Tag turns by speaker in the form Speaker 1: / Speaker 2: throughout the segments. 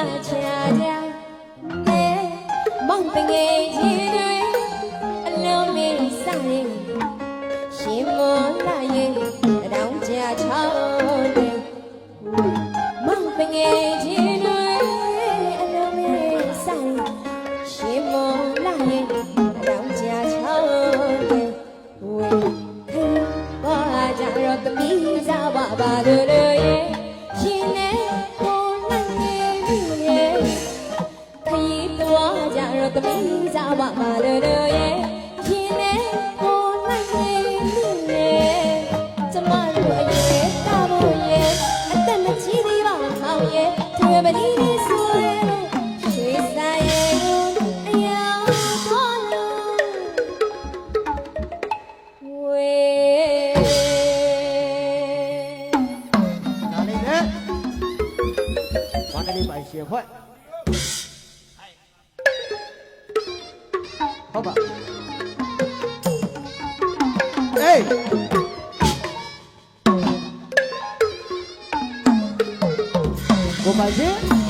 Speaker 1: ချာချာအဲမောင်တငယ်ချင်းတွေအလုံးမင်းစားရင်ရှင်မောလာရင်တောင်းချာချောင်းတယ်မောင်တငယ်ချင်းတွေအလုံးမင်းစားရင်ရှင်မောလာရင်တော
Speaker 2: င်း
Speaker 1: ချာချောင်းတယ်ဝေးဘာကြတော့တပီးစားပါပါတို့ 写坏。好吧。哎。我满心。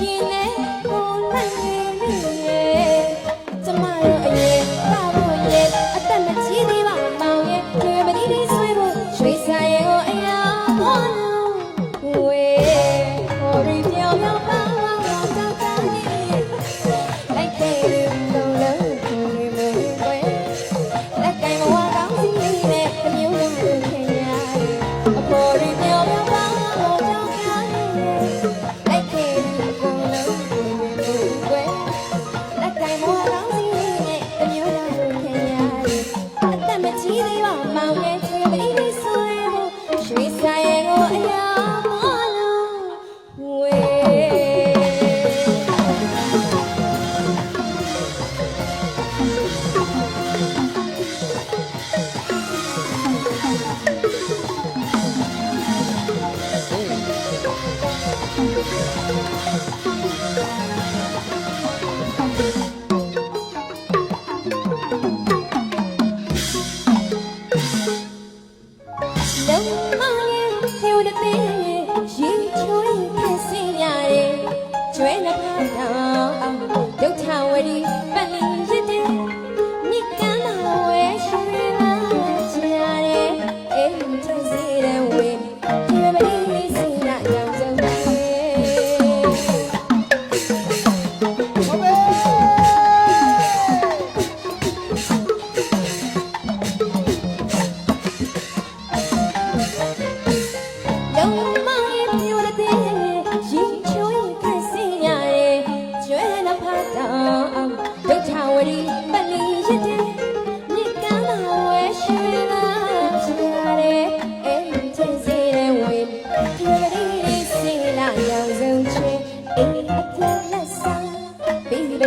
Speaker 1: Looking baby.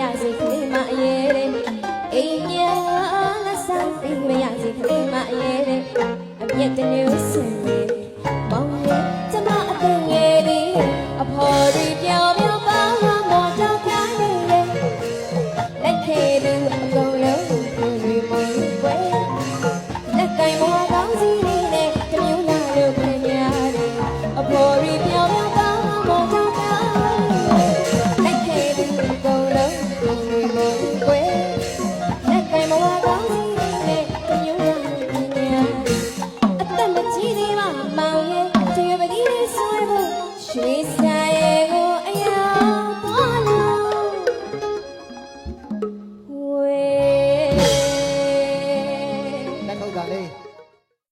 Speaker 1: ရစီကလေးမအရဲတဲ့အိမ်မြလက်စားသိမရစီကလေးမအရဲတဲ့အမျက်တမျိုးစင်မောင်ရဲ့ကျမအပင်ငယ်ပြီးအဖော်တွေပြော